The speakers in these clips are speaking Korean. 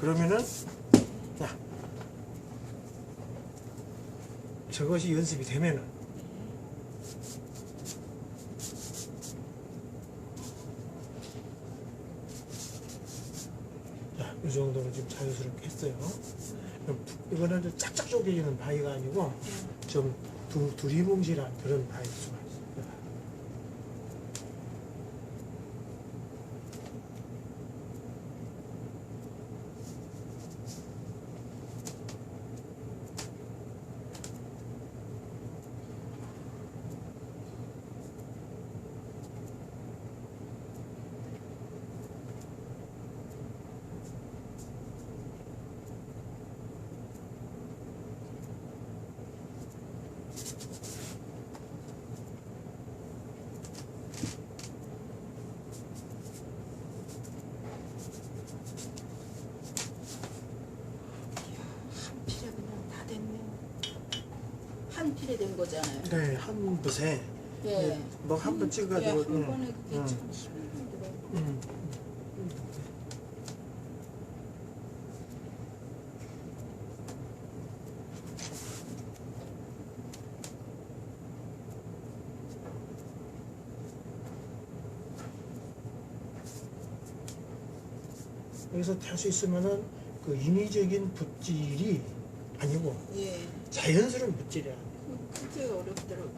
그러면은 자. 저것이 연습이 되면은. 자, 이 정도로 지금 자연스럽게 했어요. 이거는 좀 짝짝 쪼개지는 바위가 아니고 좀 두, 두리뭉실한 그런 수가 있어요. 한 필에 그냥 다 됐네. 한 필에 된 거잖아요. 네, 한 붓에 예. 뭐 한 번 찍어가지고 예, 한 응, 번에 그게 응. 참 힘들어. 음. 여기서 할수 있으면은 그 인위적인 붓질이 아니고 예. 자연스러운 붓질이야. 그게 어렵더라고요.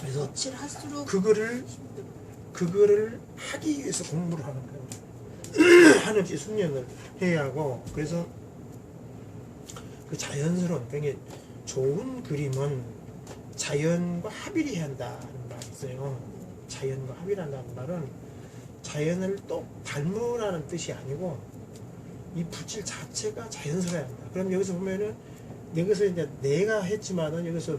그래서 덧칠 할수록 그거를. 그거를 하기 위해서 공부를 하는 거예요. 한없이 숙련을 해야 하고 그래서 그 자연스러운 그러니까 좋은 그림은 자연과 합일해야 한다는 말이 있어요. 자연과 합일한다는 말은 자연을 또 닮으라는 뜻이 아니고 이 붓질 자체가 자연스러워야 한다. 그럼 여기서 보면은 여기서 이제 내가 했지만은 여기서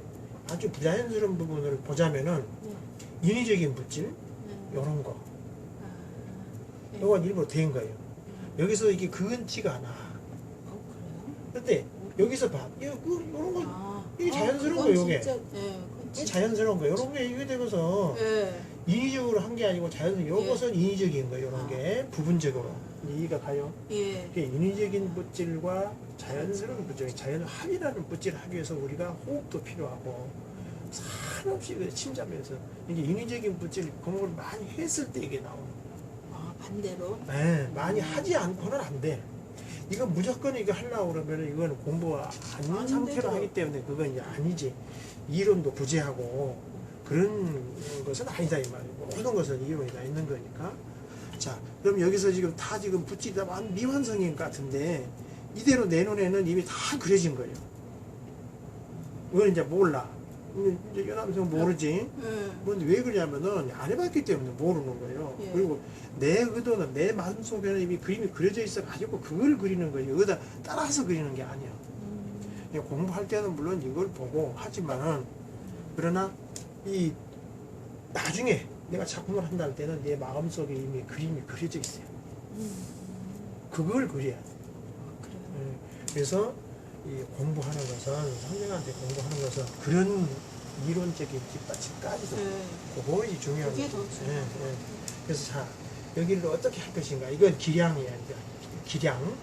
아주 부자연스러운 부분을 보자면은 네. 인위적인 붓질 네. 거 아, 네. 요건 일부러 된 거예요. 네. 여기서 이게 그은치가 않아. 어, 그래요? 근데 여기서 봐. 이거 그 요런 거 아, 이게 자연스러운 그건 거, 요게. 진짜, 예, 그건 이게 진짜. 자연스러운 거. 요런 게 이게 되고서 예. 인위적으로 한 게 아니고 자연스러운 요것은 인위적인 거예요. 요런 아. 게 부분적으로 이해가 가요. 예. 이게 인위적인 붓질과 자연스러운 붓질, 자연 합이라는 붓질을 하기 위해서 우리가 호흡도 필요하고 산없이 그 침잠해서 이게 인위적인 붓질 공부를 많이 했을 때 이게 나오는 거예요. 아, 반대로. 네, 많이 하지 않고는 안 돼. 이거 무조건 이거 하려고 그러면 이거는 공부 안안 상태로 되죠. 하기 때문에 그건 이제 아니지. 이론도 부재하고 그런 것은 아니다 이 말이고 모든 것은 이론이 다 있는 거니까. 자, 그럼 여기서 지금 다 지금 붙지 다 완- 미완성인 것 같은데 이대로 내 눈에는 이미 다 그려진 거예요. 이건 이제 몰라. 이제 여남생 모르지. 예. 근데 왜 그러냐면은 안 해봤기 때문에 모르는 거예요. 예. 그리고 내 의도는 내 마음 속에는 이미 그림이 그려져 있어 가지고 그걸 그리는 거예요. 여기다 따라서 그리는 게 아니야. 음, 공부할 때는 물론 이걸 보고 하지만은 그러나 이 나중에 내가 작품을 한다 할 때는 내 마음 속에 이미 그림이 그려져 있어요. 음, 그걸 그려야 돼. 예. 그래서 이 공부하는 것은 선생한테 공부하는 것은 그런 이론적인 뒷받침까지도 예. 그것이 중요한 거죠. 예, 예. 그래서 자 여기를 어떻게 할 것인가 이건 기량이야 이제 기량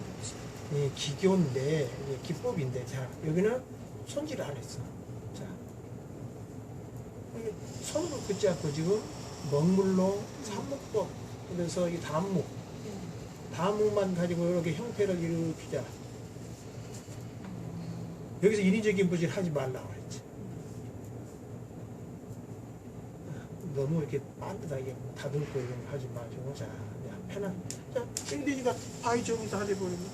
이 기교인데 기법인데 자 여기는 손질을 안 했어 자 손으로 긋지 않고 지금 먹물로 삼목법 그래서 이 단목 예. 단목만 가지고 이렇게 형태를 이루자 여기서 인위적인 부질 하지 말라고 했지. 너무 이렇게 반듯하게 다듬고 이런 거 하지 마시고 자 그냥 편한 자 땡돼지가 파이 정도 하려버리면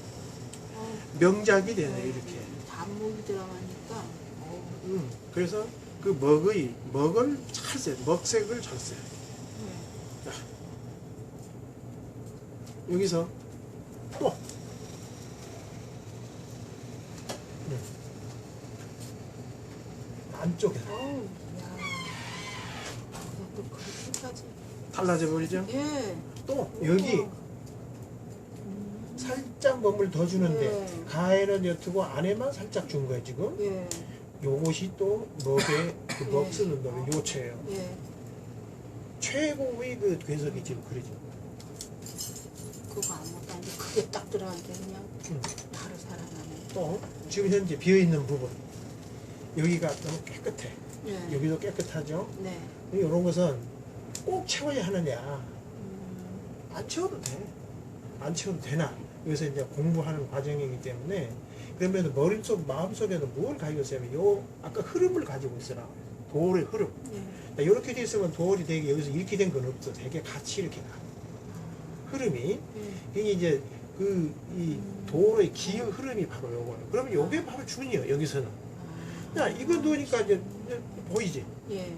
어, 명작이 되네 이렇게. 단목이 들어가니까. 어, 음, 그래서 그 먹의 먹을 잘 써야 돼 먹색을 잘 써야 돼 예. 여기서 또. 음. 안쪽에서 어우, 야. 그렇게까지. 달라져 버리죠 예. 또 여기 우와. 음, 살짝 몸을 더 주는데 네. 가에는 여투고 안에만 살짝 준 거예요 지금 예. 요것이 또 먹의 그 네. 먹 쓰는 놈의 요체예요 예. 최고의 그 괴석이 지금 그려져 그거 아무것도 아니고 그게 딱 들어가니까 그냥 음. 바로 살아나네. 또 지금 현재 비어 있는 부분 여기가 너무 깨끗해. 네. 여기도 깨끗하죠. 네. 이런 것은 꼭 채워야 하느냐? 음, 안 채워도 돼. 안 채워도 되나? 여기서 이제 공부하는 과정이기 때문에 그러면 머릿속 마음속에는 뭘 가지고 있으면 요 아까 흐름을 가지고 있으라. 도울의 흐름. 네. 이렇게 돼 있으면 도울이 되게 여기서 이렇게 된 건 없어. 되게 같이 이렇게 가. 흐름이 네. 이게 이제 그이 도로의 기의 흐름이 바로 요거예요. 그러면 요게 바로 준이에요. 여기서는. 아. 야 이거 놓으니까 이제 보이지. 예, 예.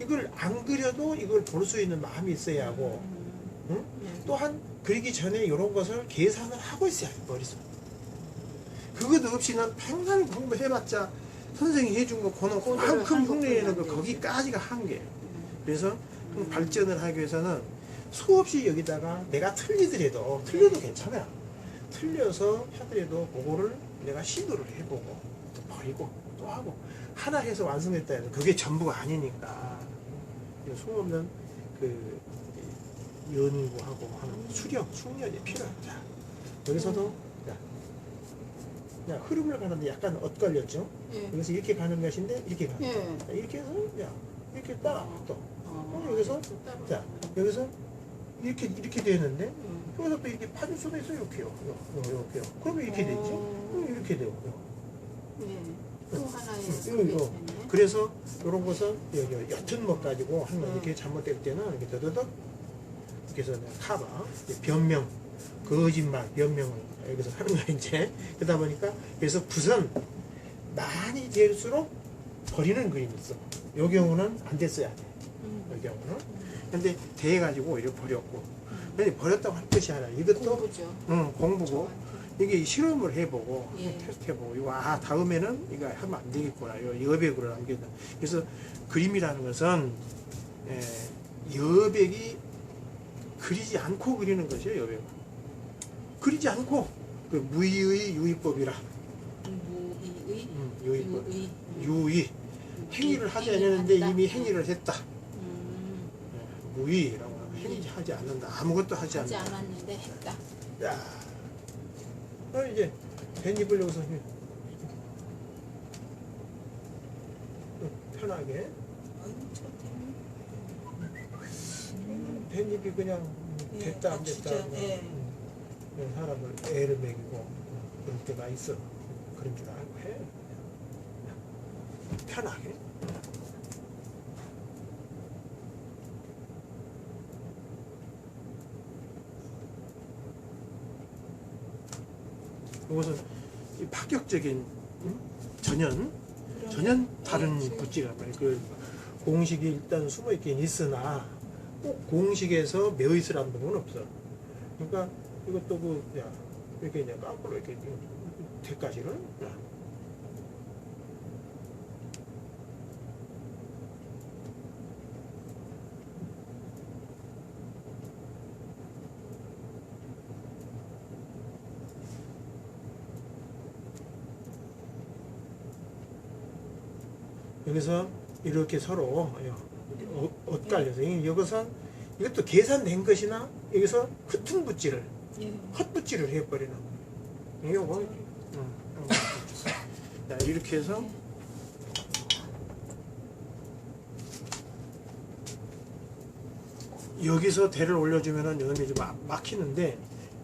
이걸 안 그려도 이걸 볼 수 있는 마음이 있어야 하고 음, 응? 네. 또한 그리기 전에 이런 것을 계산을 하고 있어야 해 머릿속. 그것 없이는 평생 공부해봤자 선생이 해준 거 그는 그거를 그만큼 한 흉내내는 거안 거기까지가 한계예요. 음, 그래서 좀 발전을 하기 위해서는 수없이 여기다가 내가 틀리더라도 틀려도 괜찮아요. 틀려서 하더라도 그거를 내가 시도를 해보고 또 버리고 또 하고 하나 해서 완성했다 해도 그게 전부가 아니니까 소없는 그 연구하고 하는 수령, 숙련이 필요하다. 여기서도 야, 야, 흐름을 가는데 약간 엇갈렸죠? 예. 여기서 이렇게 가는 것인데 이렇게 가. 예. 이렇게 해서 야 이렇게 따라 또 어, 여기서? 또 따로. 자, 여기서 이렇게 이렇게 되는데 음. 여기서 또 이렇게 파줄 수도 있어 이렇게요. 이렇게요. 그러면 이렇게. 어. 그럼 이렇게 되고. 요. 예. 또 하나의. 있네. 그래서 이런 것은 여기 옅은 것 가지고 거 음. 이렇게 잘못될 때는 이렇게 더더덕 내가 카바 변명 거짓말 변명을 여기서 하는 거야 이제 그러다 보니까 그래서 붓은 많이 될수록 버리는 그림이 있어. 요 경우는 안 됐어야 돼. 음. 요 경우는. 음. 근데 대해가지고 이렇게 버렸고 음. 근데 버렸다고 할 것이 아니라 이것도 공부죠. 응, 공부고 저한테. 이게 실험을 해보고 예. 테스트해보고 이거 아 다음에는 이거 하면 안 되겠구나. 이거 여백으로 남긴다 그래서 그림이라는 것은 에, 여백이 그리지 않고 그리는 것이에요 여백은. 그리지 않고 그 무의의 유의법이라. 무의의 음, 유의법. 유의. 유의. 행위를 하지 않았는데 이미 행위를 했다. 음, 예, 무의라고 하면 행위하지 않는다. 아무것도 하지 하지 않는다. 않았는데 했다. 야, 어 이제 밴입을 여기서 편하게. 밴입이 그냥 예, 됐다 아, 안 됐다 진짜, 하고, 예. 음, 사람을 애를 먹이고 음, 그럴 때가 있어 그런 줄 알고 해. 편하게 이것은 이 파격적인 음? 전연 전혀 다른 예, 붓질이란 말이에요. 그 공식이 일단 숨어 있긴 있으나 꼭 공식에서 매어 있으라는 건 없어. 그러니까 이것도 그, 야, 이렇게 이제 거꾸로 이렇게 대까지를, 여기서 이렇게 서로 어- 엇갈려서 이- 이것은 이것도 계산된 것이나 여기서 흩은 붓질을 예. 헛붓질을 해버리는 거예요. 이거 응, 응. 자 이렇게 해서 여기서 대를 올려주면은 여기 좀 막- 막히는데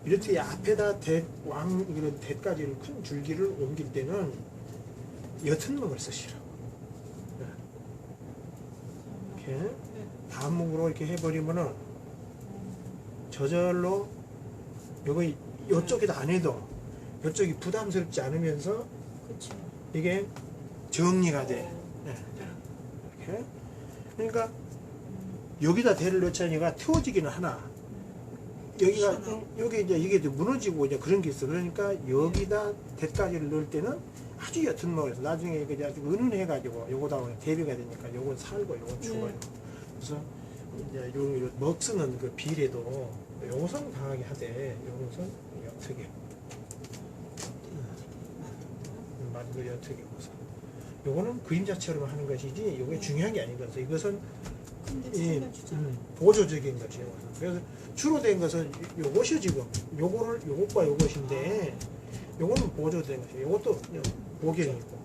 이렇게 앞에다 대왕 이런 대까지를 큰 줄기를 옮길 때는 옅은 목을 쓰시라고. 네. 이렇게 반목으로 이렇게 해버리면은 저절로 요거 요쪽에다 안 해도 요쪽이 부담스럽지 않으면서. 이게 정리가 돼. 어, 네, 이렇게. 그러니까 여기다 대를 넣자니까 태워지기는 하나. 여기가 여기 이제 이게 이제 무너지고 이제 그런 게 있어. 그러니까 여기다 대까지를 넣을 때는 아주 옅은 먹에서 나중에 이게 아주 은은해가지고 요거다 대비가 되니까 요건 살고 요건 죽어요. 네. 그래서 이제 요, 요 먹쓰는 그 비례도 요것은 강하게 하되 요것은 어떻게 만들이 어떻게 해서 요거는 그림자처럼 하는 것이지 요게 중요한 게 아닌 거죠. 이것은 이 살려주잖아. 음, 보조적인 것이에요. 그래서 주로 된 것은 요것이 지금 요거를 요것과 요것인데 요거는 보조된 것이에요. 요것도 보경이고.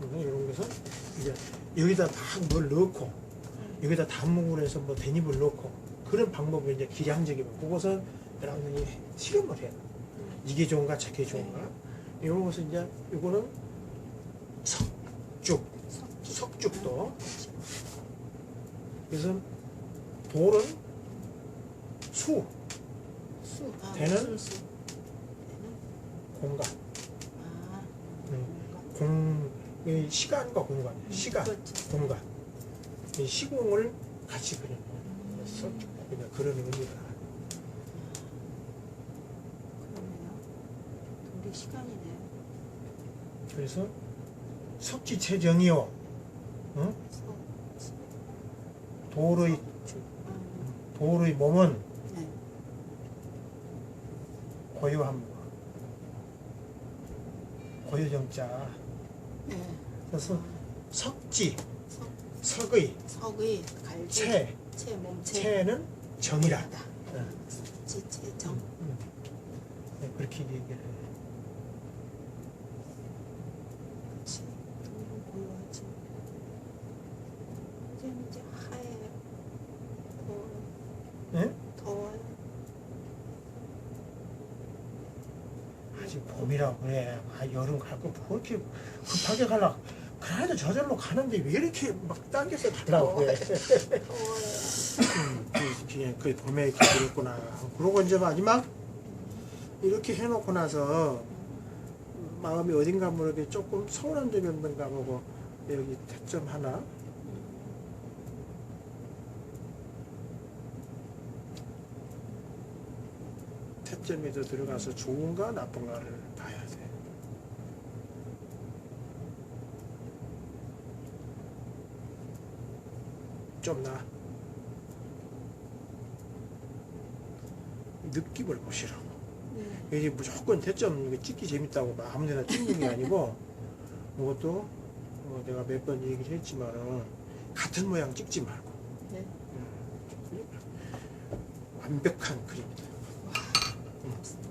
그래서 이런 것은 이제 여기다 막뭘 넣고 여기다 단목을 해서 뭐 대립을 넣고 그런 방법이 이제 기량적이고 그것은 여러분이 실험을 해요. 이게 좋은가 저게 좋은가 이런 것은 이제 이거는 석죽 석죽도 그래서 돌은 수 수. 아, 대는? 무슨 수? 공간 아. 음. 뭔가. 공이 시간과 공간 시간 그렇죠. 공간 이 시공을 같이 그리는 석죽 그냥 그런 의미가 그러네요. 돌이 시간이네. 그래서 석지체정이요 응? 서. 돌의 주. 음. 돌의 몸은 네. 고요함 고요정자 네. 그래서 석지 석. 석의 석의 갈기. 채채 몸체. 채는 정이라 다 응. 석지 채정. 음. 네, 그렇게 얘기를 해요. 그렇지. 돌은 고요하지. 이제 하얘. 더워요. 네? 더워요. 아직 봄이라고 그래. 아, 여름 갈거뭐 이렇게 급하게 가려. 그래도 저절로 가는데 왜 이렇게 막 당겨서 가려고 그래. 더워요. 음, 그, 그 봄에 이렇게 그랬구나. 그러고 이제 마지막 이렇게 해놓고 나서 마음이 어딘가 모르게 조금 서운한 점이 없는가 보고 여기 태점 하나 태점에도 들어가서 좋은가 나쁜가를 봐야 돼. 좀 나. 느낌을 보시라고. 네. 이게 무조건 대점 찍기 재밌다고 막 아무데나 찍는 게 아니고 이것도 어, 내가 몇 번 얘기를 했지만은 같은 모양 찍지 말고 네. 음, 완벽한 그림이다. 네.